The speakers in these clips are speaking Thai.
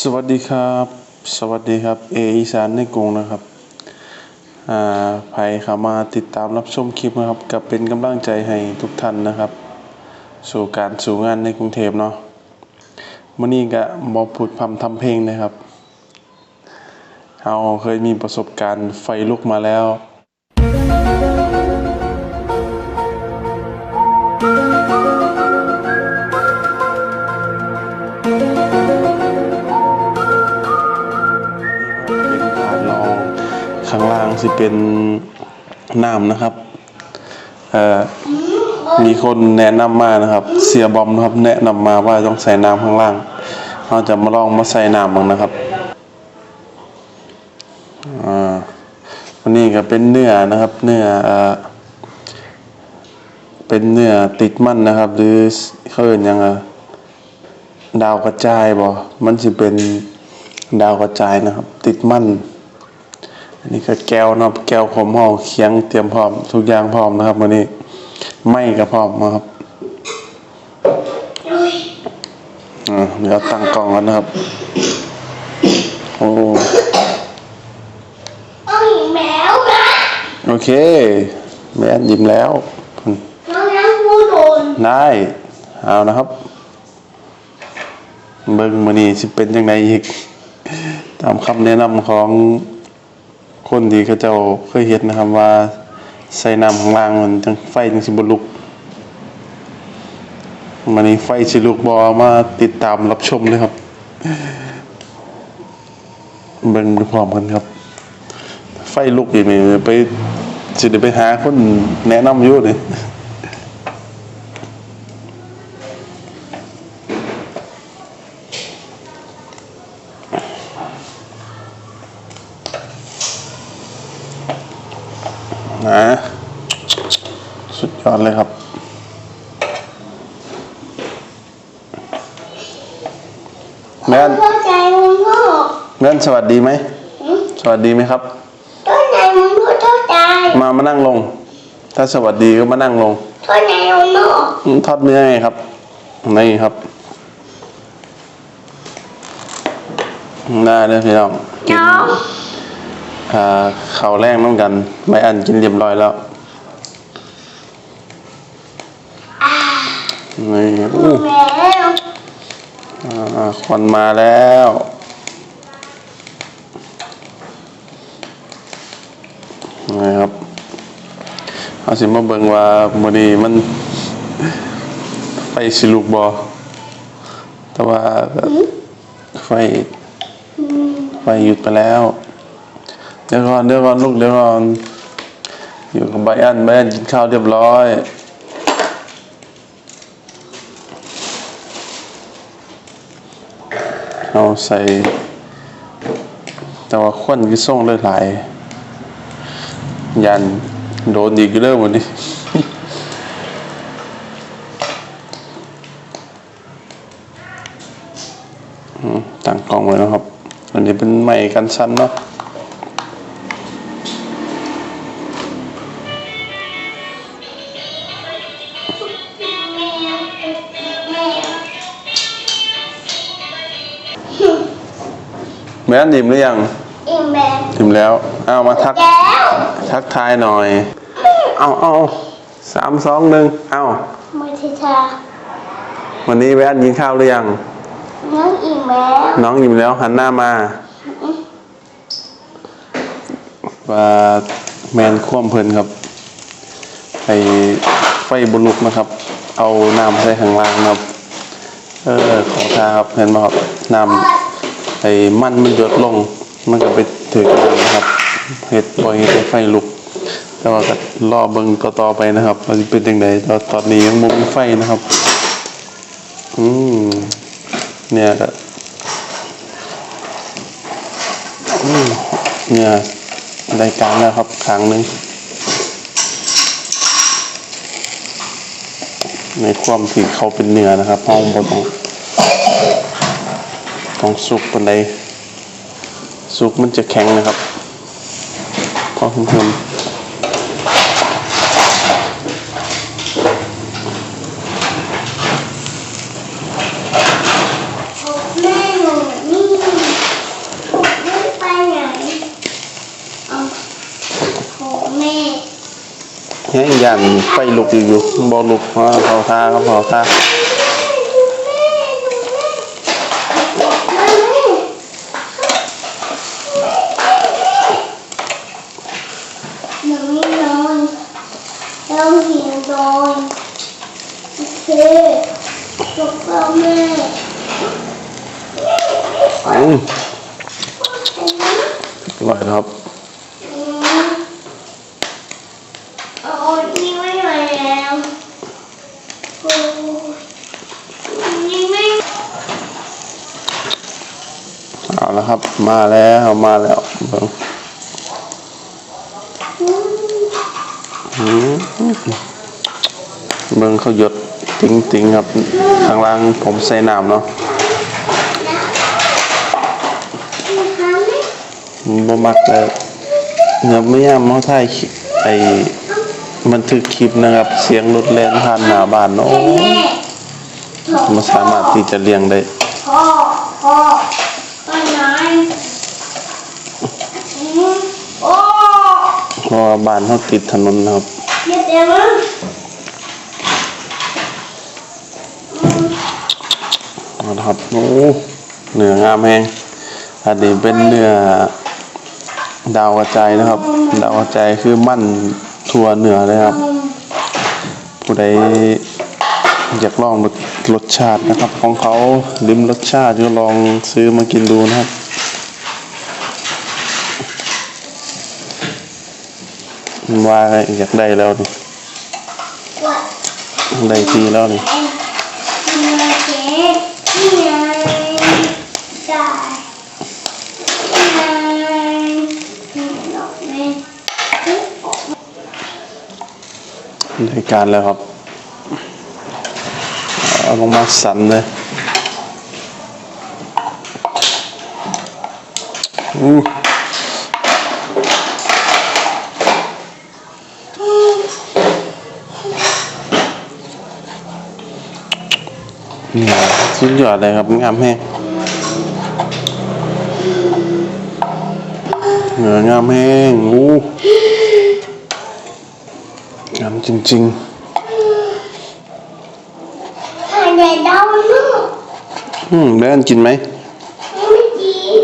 สวัสดีครับ สวัสดีครับ เออีสานในกรุงนะครับอ่าใครเข้ามาติดตามรับชมคลิปนะครับ กับเป็นกำลังใจให้ทุกท่านนะครับ สู่การสู่งานในกรุงเทพเนาะมื่อนี้ก็บอพูดพำทำเพลงนะครับเราเคยมีประสบการณ์ไฟลุกมาแล้ว สิเป็นน้ำนะครับมีคนแนะนำมานะครับ เสียบอมนะครับ แนะนำมาว่าต้องใส่น้ำข้างล่างเราจะมาลองมาใส่น้ำบ้างนะครับอ่าวันนี้ก็เป็นเนื้อนะครับ เนื้อเอ่อเป็นเนื้อติดมันนะครับ หรือเขาเอ่นยังอะดาวกระจายบ่มันสิเป็นดาวกระจายนะครับ ติดมัน นนี้ก็แก้วนะครับแก้วขมห่อเคียงเตรียมพร้อม ทุกอย่างพร้อมนะครับวันนี้ ไม่ก็พร้อมนะครับอ่าเดี๋ยวตั้งกล้องกันนะครับ โอ้น้องหญิงแมวนะโอเคแม่นยิ้มแล้วน้องน้ำผู้โดนได้เอานะครับ เบิ่งมื้อนี้สิเป็นจังไดอีก ตามคำแนะนำของ คนที่เขาเจ้าเคยเห็นนะครับว่าใส่น้ำข้างล่างมันจังไฟจังสิบลุกมันนี้ไฟสิลุกบอมาติดตามรับชมเลยครับเบิ่งพร้อมกันครับ ไฟลุกอีกนี่ไปสิได้ไปหาคนแนะนำอยู่เลยสุดยอดเลยครับ แม่น เข้าใจมึงพ่อ แม่น สวัสดีไหม สวัสดีไหมครับเข้าใจมึงพ่อเข้าใจมามานั่งลง ถ้าสวัสดีก็มานั่งลงเข้าใจมึงพ่ออืมทอดเนื้อไงครับนี่ครับน่าเลยพี่น้องกินน้องอ่าข้าวแรงน้ำกันไม่อันกินเรียบร้อยแล้วนี่อู้แมวอ่าควันมาแล้ว นะครับเอาสิมาเบิ่งว่ามื้อนี้มันไฟสิลุกบ่แต่ว่าไฟไฟหยุดไปแล้ว เดี๋ยวก่อนเดี๋ยวก่อนลูกเดี๋ยวก่อนอยู่กับไบอันไบอันกินข้าวเรียบร้อยเอาใส่ แต่ว่าควันก็ส่งเลยหลาย ยันโดนอีกเริ่มวันนี้อืมตั้งกล้องไว้นะครับ อันนี้เป็นไม้กันสั้นเนาะแม่นดิมหรือยังอีแมวดิมแล้ว เอามาทักแล้ว ทักทายหน่อย เอาเอาสามสองหนึ่งเอามือทิชาวันนี้แม่นกินข้าวหรือยัง น้องอีแมวน้องยิ้มแล้วหันหน้ามาว่าแมนคว่ำเพลินครับไอไฟบุลุกนะครับ เอาน้ำใส่ข้างล่างนะครับ เออขอทาครับเห็นไหมครับน้ำไอ้มันมันหยดลง มันก็ไปถือกันนะครับ เห็ดบอยเห็ดไฟลุก แต่ว่าก็รอเบิ่งต่อๆไปนะครับว่าจะเป็นยังไงตอนตอนนี้ยังมุมไฟนะครับ อืมเนี่ยก็อืมเนี่ยรายการแล้วครับครั้งหนึ่งในความที่เขาเป็นเนื้อนะครับห้องบนต้องต้องสุกปันใดสุกมันจะแข็งนะครับ พอคุณคุแม่หนูนี่ผมไม่ไปไหนเอาขอแม่ยังยันไปลุกอยู่บอลุกเพราขาท่าเขาพอท่า เอาละครับ มาแล้วมาแล้วเบิ่งอืมอืมเบิ่งเขาหยดติ้งติ้งๆครับ ข้างล่างผมใส่น้ำเนาะนะคะแม่บ่มักเลยเงือบไม่ยามเขาถ่ายคลิปไอ้บันทึกคลิปนะครับ เสียงรถแล่นผ่านหน้าบ้านเนาะแม่ถกมันสามารถที่จะเลี้ยงได้ โอ้เพราะว่าบ้านเขาติดถนนนะครับเดี๋ยวเดี๋ยวมึงเอาละครับโอ้เนื้องามแฮงอันนี้เป็นเนื้อดาวกระจายนะครับ ดาวกระจายคือมั่นทั่วเนื้อเลยครับ ผู้ใดอยากลองรสรสชาตินะครับ ของเขาลิ้มรสชาติก็ลองซื้อมากินดูนะครับ ว่าอยากได้แล้วนี่ได้ทีแล้วนี่เอ็นการแล้วครับ เอาลงมาสันเลยอู้ นี่สุดยอดเลยครับงามแห้งเหนืองามแห้งอู้งามจริงหายใจดาวลูกๆอืมแม่นกินไหมไม่กิน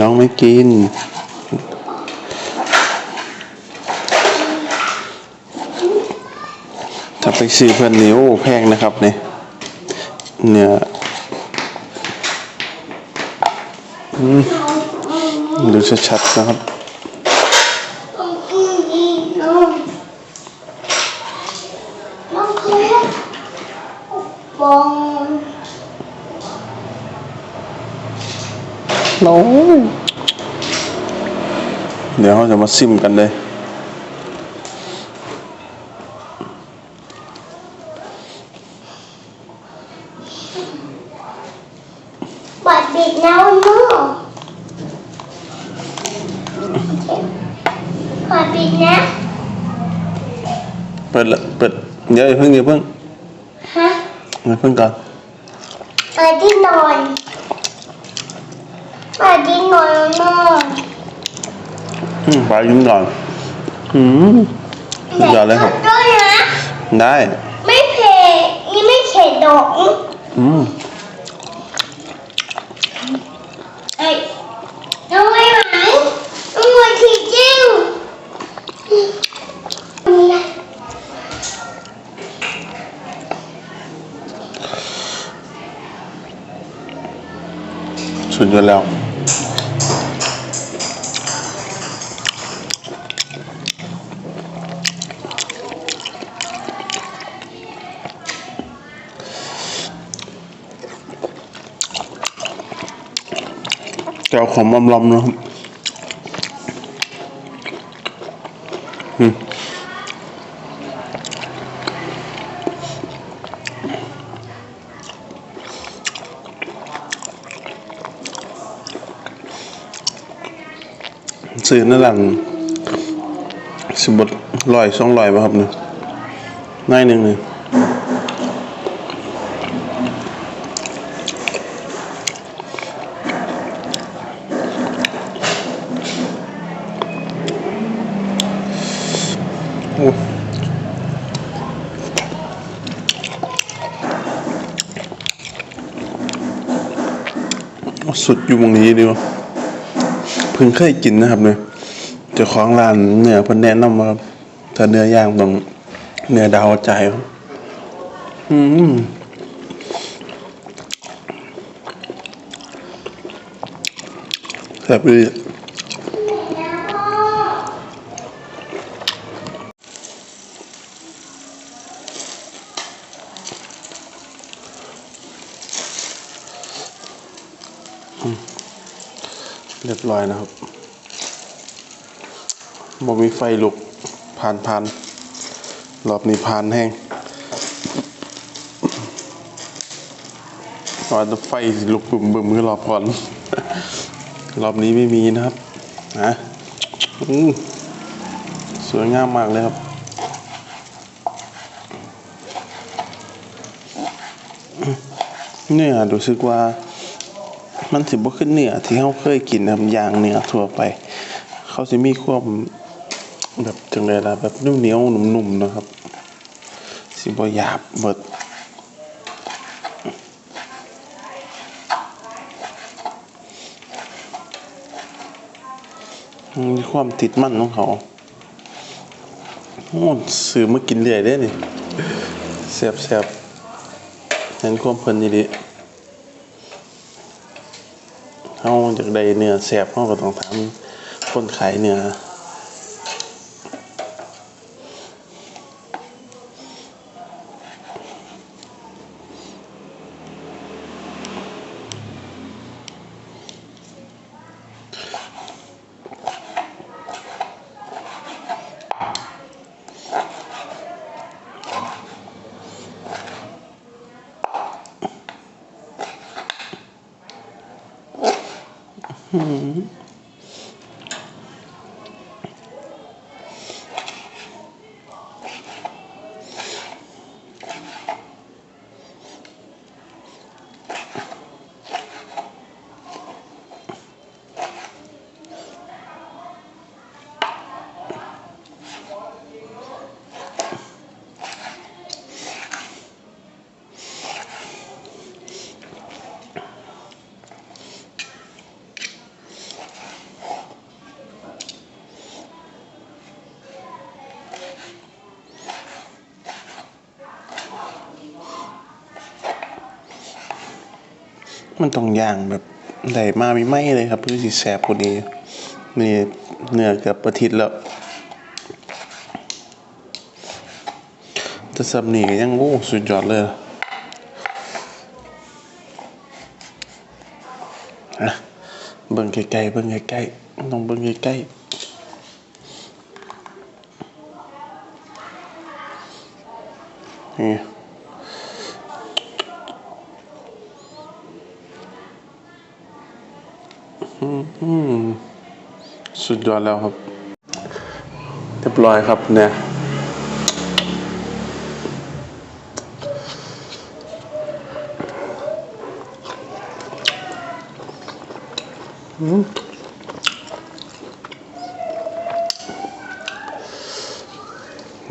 น้องไม่กิน ถ้าไปซื้อเพื่อนนี่โอ้แพงนะครับเนี่ย เนี่ยอืมดูชัดๆนะครับต้องกินอีกน้องน้องเคยบองโอ้ยเดี๋ยวเราจะมาซิมกันเลย บัดบิดแล้วลูกบัดบิด นะ เปิดละเปิดเดี๋ยวอย่าเพิ่งอย่าเพิ่งฮะอย่าเพิ่งก่อนเปิดที่นอนเปิดที่นอนนอนอืมปลายิ้มก่อนอืมสุดยอดเลยครับด้วยนะได้ ไม่เผ็ดนี่ไม่เผ็ดดอกอืม เอ้ยน้องไม่ไหวน้องมาทีจริงนี่นะ สุดยอดแล้ว แก้วขมอมลำนะครับ ซื้อในหลังสิบบลอยสองลอยป่ะครับเนี่ยง่ายหนึ่งเลยสุดอยู่ตรงนี้ดีกว่า เพิ่งเคยกินนะครับเนี่ยเจ้าของร้านเนื้อเพิ่นแนะนำว่าถ้าเนื้อย่างต้องเนื้อดาวใจอืมแซ่บเลย เรียบร้อยนะครับบ่มีไฟลุกผ่านผ่านรอบนี้ผ่านแห้งว่าจะไฟลุกบึมบึมคือรอบก่อน รอบนี้ไม่มีนะครับนะอืมสวยงามมากเลยครับเนื้อรู้สึกว่า มันสิบ่ขึ้นเนื้อที่เขาเคยกินนะครับอย่างเนื้อทั่วไป เขาจะมีความแบบจังเลยล่ะแบบนุ่มเหนียวๆนุ่มๆนะครับ สิบ่หยาบเบิดมีความติดมั่นของเขาโอ้ซื้อมากินเรื่อยได้นี่แซ่บๆเห็นความเพลินดีดี เฮาจากใดเนื้อแสบเฮาก็ต้องถามคนขายเนื้อ 嗯 มันต้องย่างแบบได้มาไม่ไหมเลยครับพื่อสิแซ่บกว่านี้นี่เนื้อเกือบอาทิตแล้วแต่สำนีก็ยังโอ้สุดยอดเลยอะเบิ่งใกล้ๆเบิ่งใกล้ๆต้องเบิ่งใกล้ๆนี่ สุดยอดแล้วครับ เรียบร้อยครับเนี่ย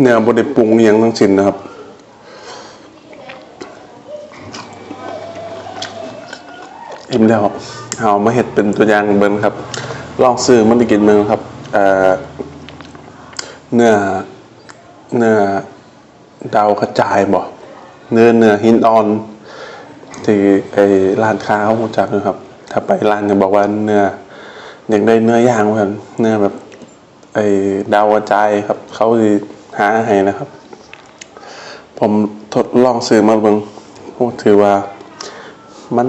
เนี่ยบไดปรุงอย่างทั้งสิ้นนะครับ อิ่มแล้วเอามาเห็ดเป็นตัวอย่างเบิ้งครับ ลองซื้อมันไปกินเมืองครับเเนื้อเนื้อดาวกระจายบ่เนื้อเนื้อหินอ่อนที่ไอ้ร้านค้าเขาจักนะครับ ถ้าไปร้านจะบอกว่าเนื้ออยากได้เนื้อย่างเหมือนเนื้อแบบไอ้ดาวกระจายครับ เขาจะหาให้นะครับ ผมทดลองซื้อมาเบิ่งผมถือว่ามัน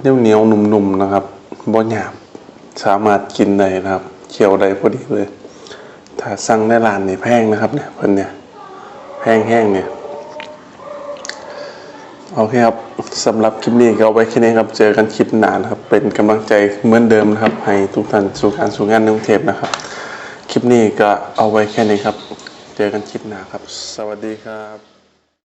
เหนียวเหนียวๆนุ่มๆนะครับบ่หยาบสามารถกินได้นะครับเคี่ยวได้พอดีเลย ถ้าสั่งในร้านนี่แพงนะครับเนี่ยเพิ่นเนี่ยแพงแห้งเนี่ยโอเคครับสำหรับคลิปนี้ก็เอาไว้แค่นี้ครับเจอกันคลิปหน้านะครับ เป็นกำลังใจเหมือนเดิมนะครับ ให้ทุกท่านสู่การสู่งานในกรุงเทพนะครับ คลิปนี้ก็เอาไว้แค่นี้ครับ เจอกันคลิปหน้าครับ สวัสดีครับ